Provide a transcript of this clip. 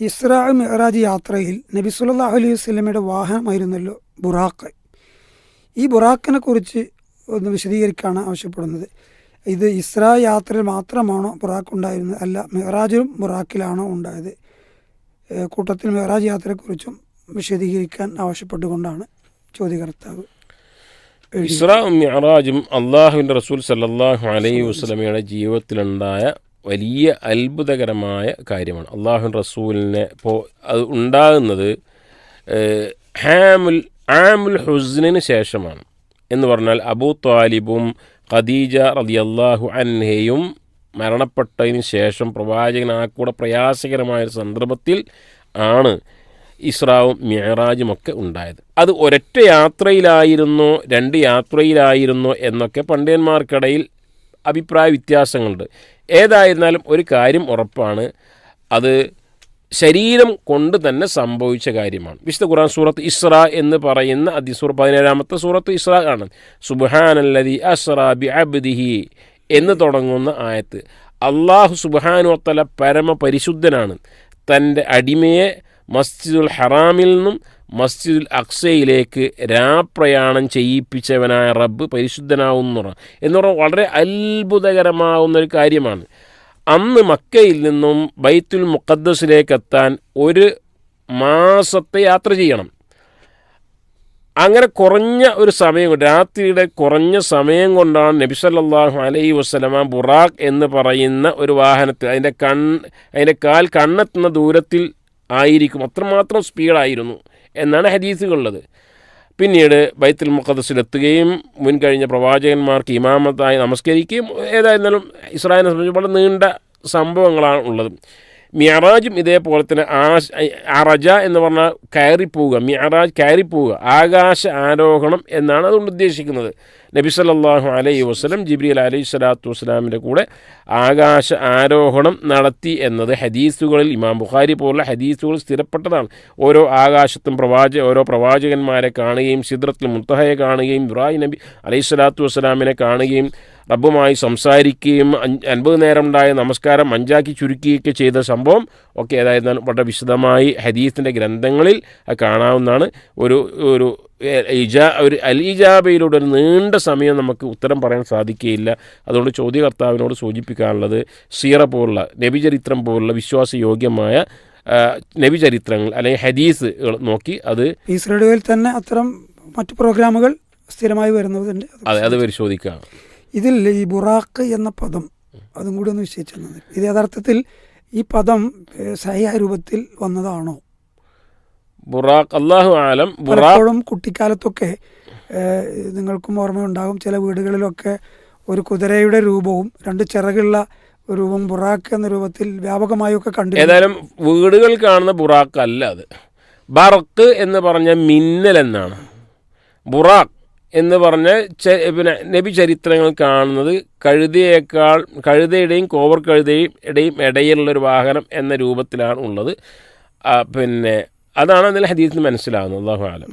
ഇസ്രാ മെഹറാജ് യാത്രയിൽ നബി സുല്ലാഹു അലൈഹി വസല്ലമയുടെ വാഹനമായിരുന്നല്ലോ ബുറാഖ്. ഈ ബുറാഖിനെ കുറിച്ച് ഒന്ന് വിശദീകരിക്കാണ് ആവശ്യപ്പെടുന്നത്. ഇത് ഇസ്രാ യാത്രയിൽ മാത്രമാണോ ബുറാഖ് ഉണ്ടായിരുന്നത്? അല്ല മെഹറാജിലും ബുറാഖിലാണോ ഉണ്ടായത്? കൂട്ടത്തിൽ മെഹറാജ് യാത്രയെക്കുറിച്ചും വിശദീകരിക്കാൻ ആവശ്യപ്പെട്ടുകൊണ്ടാണ് ചോദ്യകർത്താവ് ഇസ്രാ മിഅറാജും അള്ളാഹുവിന്റെ റസൂൽ സല്ലാഹു അലൈഹി വസ്ലമയുടെ ജീവിതത്തിലുണ്ടായ വലിയ അത്ഭുതകരമായ കാര്യമാണ്. അള്ളാഹു റസൂലിനെ ഇപ്പോൾ അത് ഉണ്ടാകുന്നത് ഹാമുൽ ആമുൽ ഹുസ്നിന് ശേഷമാണ്. എന്ന് പറഞ്ഞാൽ അബൂ താലിബും ഖദീജ റതി അള്ളാഹു അൻഹയും മരണപ്പെട്ടതിന് ശേഷം പ്രവാചകൻ ആ കൂടെ പ്രയാസകരമായ ഒരു സന്ദർഭത്തിൽ ആണ് ഇസ്രാവും മിയറാജും ഒക്കെ ഉണ്ടായത്. അത് ഒരൊറ്റ യാത്രയിലായിരുന്നോ രണ്ട് യാത്രയിലായിരുന്നോ എന്നൊക്കെ പണ്ഡിതന്മാർക്കിടയിൽ അഭിപ്രായ വ്യത്യാസങ്ങളുണ്ട്. ഏതായിരുന്നാലും ഒരു കാര്യം ഉറപ്പാണ് അത് ശരീരം കൊണ്ട് തന്നെ സംഭവിച്ച കാര്യമാണ്. വിശുദ്ധ ഖുർആൻ സൂറത്ത് ഇസ്ര എന്ന് പറയുന്ന അതിസൂർ പതിനേഴാമത്തെ സൂറത്ത് ഇസ്ര ആണ്. സുബാനല്ലതി അസ്ര ബി അബ്ദിഹി എന്ന് തുടങ്ങുന്ന ആയത്ത്. അള്ളാഹു സുബാനുവത്തല പരമ പരിശുദ്ധനാണ് തന്റെ അടിമയെ മസ്ജിദുൽ ഹറാമിൽ നിന്നും മസ്ജിദുൽ അക്സയിലേക്ക് രാപ്രയാണം ചെയ്യിപ്പിച്ചവനായ റബ്ബ് പരിശുദ്ധനാവുന്നു എന്ന് പറഞ്ഞാൽ വളരെ അത്ഭുതകരമാവുന്ന ഒരു കാര്യമാണ്. അന്ന് മക്കയിൽ നിന്നും ബൈത്തുൽ മുഖദ്ദസിലേക്ക് എത്താൻ ഒരു മാസത്തെ യാത്ര ചെയ്യണം. അങ്ങനെ കുറഞ്ഞ ഒരു സമയം രാത്രിയുടെ കുറഞ്ഞ സമയം കൊണ്ടാണ് നബി സല്ലല്ലാഹു അലൈഹി വസല്ലമ ബുറാഖ് എന്ന് പറയുന്ന ഒരു വാഹനത്തിൽ അതിന്റെ കൺ അതിന്റെ കാൽ കണ്ണെത്തുന്ന ദൂരത്തിൽ ആയിരിക്കും. അത്രമാത്രം സ്പീഡായിരുന്നു. എന്നാണ് ഹദീസുകളുള്ളത്. പിന്നീട് ബൈത്തുൽ മുൻ മുൻകഴിഞ്ഞ പ്രവാചകന്മാർക്ക് ഇമാമത്തായി നമസ്കരിക്കുകയും ഏതായിരുന്നാലും ഇസ്രായേലിനെ സംബന്ധിച്ച് വളരെ നീണ്ട സംഭവങ്ങളാണ് ഉള്ളത്. മിയറാജും ഇതേപോലെ തന്നെ ആശ അറജ എന്ന് പറഞ്ഞാൽ കയറിപ്പോവുക മിയറാജ് കയറിപ്പോവുക ആകാശ ആരോഹണം എന്നാണ് അതുകൊണ്ട് ഉദ്ദേശിക്കുന്നത്. നബി സല്ലല്ലാഹു അലൈഹി വസ്ലം ജിബ്രീൽ അലൈഹി സ്വലാത്തു വസ്സലാമിന്റെ കൂടെ ആകാശ ആരോഹണം നടത്തി എന്നത് ഹദീസുകളിൽ ഇമാം ബുഖാരി പോലുള്ള ഹദീസുകൾ സ്ഥിരപ്പെട്ടതാണ്. ഓരോ ആകാശത്തും പ്രവാചക ഓരോ പ്രവാചകന്മാരെ കാണുകയും സിദ്രത്തിൽ മുത്തഹയെ കാണുകയും ഇബ്രാഹിം നബി അലൈഹി സ്വലാത്തു വസ്സലാമിനെ കാണുകയും റബ്ബുമായി സംസാരിക്കുകയും അൻപത് നേരം ഉണ്ടായ നമസ്കാരം അഞ്ചാക്കി ചുരുക്കുകയൊക്കെ ചെയ്ത സംഭവം ഒക്കെ ഏതായിരുന്നാലും വളരെ വിശദമായി ഹദീസിന്റെ ഗ്രന്ഥങ്ങളിൽ കാണാവുന്നതാണ്. ഒരു ഒരു ഇജാ ഒരു അൽ ഇജാബയിലൂടെ ഒരു നീണ്ട സമയം നമുക്ക് ഉത്തരം പറയാൻ സാധിക്കുകയില്ല. അതുകൊണ്ട് ചോദ്യകർത്താവിനോട് സൂചിപ്പിക്കാനുള്ളത് സീറ പോലുള്ള നബിചരിത്രം പോലുള്ള വിശ്വാസയോഗ്യമായ നബിചരിത്രങ്ങൾ അല്ലെങ്കിൽ ഹദീസ് നോക്കി അത് ഈ റേഡിയോയിൽ തന്നെ അത്തരം മറ്റു പ്രോഗ്രാമുകൾ സ്ഥിരമായി വരുന്നതുണ്ട് അതെ അത് പരിശോധിക്കാം. ഇതിൽ ഈ ബുറാഖ് എന്ന പദം അതും കൂടി ഒന്ന് വിശേഷിച്ചു തന്നത് ഇത് യഥാർത്ഥത്തിൽ ഈ പദം സഹ്യ രൂപത്തിൽ വന്നതാണോ? ബുറാഖ് അള്ളാഹു ആലം ബുറാഖ് പലപ്പോഴും കുട്ടിക്കാലത്തൊക്കെ നിങ്ങൾക്കും ഓർമ്മയുണ്ടാകും ചില വീടുകളിലൊക്കെ ഒരു കുതിരയുടെ രൂപവും രണ്ട് ചിറകുള്ള രൂപം ബുറാഖ് എന്ന രൂപത്തിൽ വ്യാപകമായൊക്കെ കണ്ടു ഏതായാലും വീടുകൾ കാണുന്ന ബുറാഖ് അല്ല അത്. ബറക്ക് എന്ന് പറഞ്ഞ മിന്നൽ എന്നാണ്. ബുറാഖ് എന്ന് പറഞ്ഞ പിന്നെ നബി ചരിത്രങ്ങൾ കാണുന്നത് കഴുതയേക്കാൾ കഴുതയുടെയും കോവർ കഴുതയും ഇടയും ഇടയിലുള്ളൊരു വാഹനം എന്ന രൂപത്തിലാണ് ഉള്ളത്. പിന്നെ അതാണ് അതിൽ ഹദീസിന് മനസ്സിലാകുന്നത് അള്ളാഹു ആലം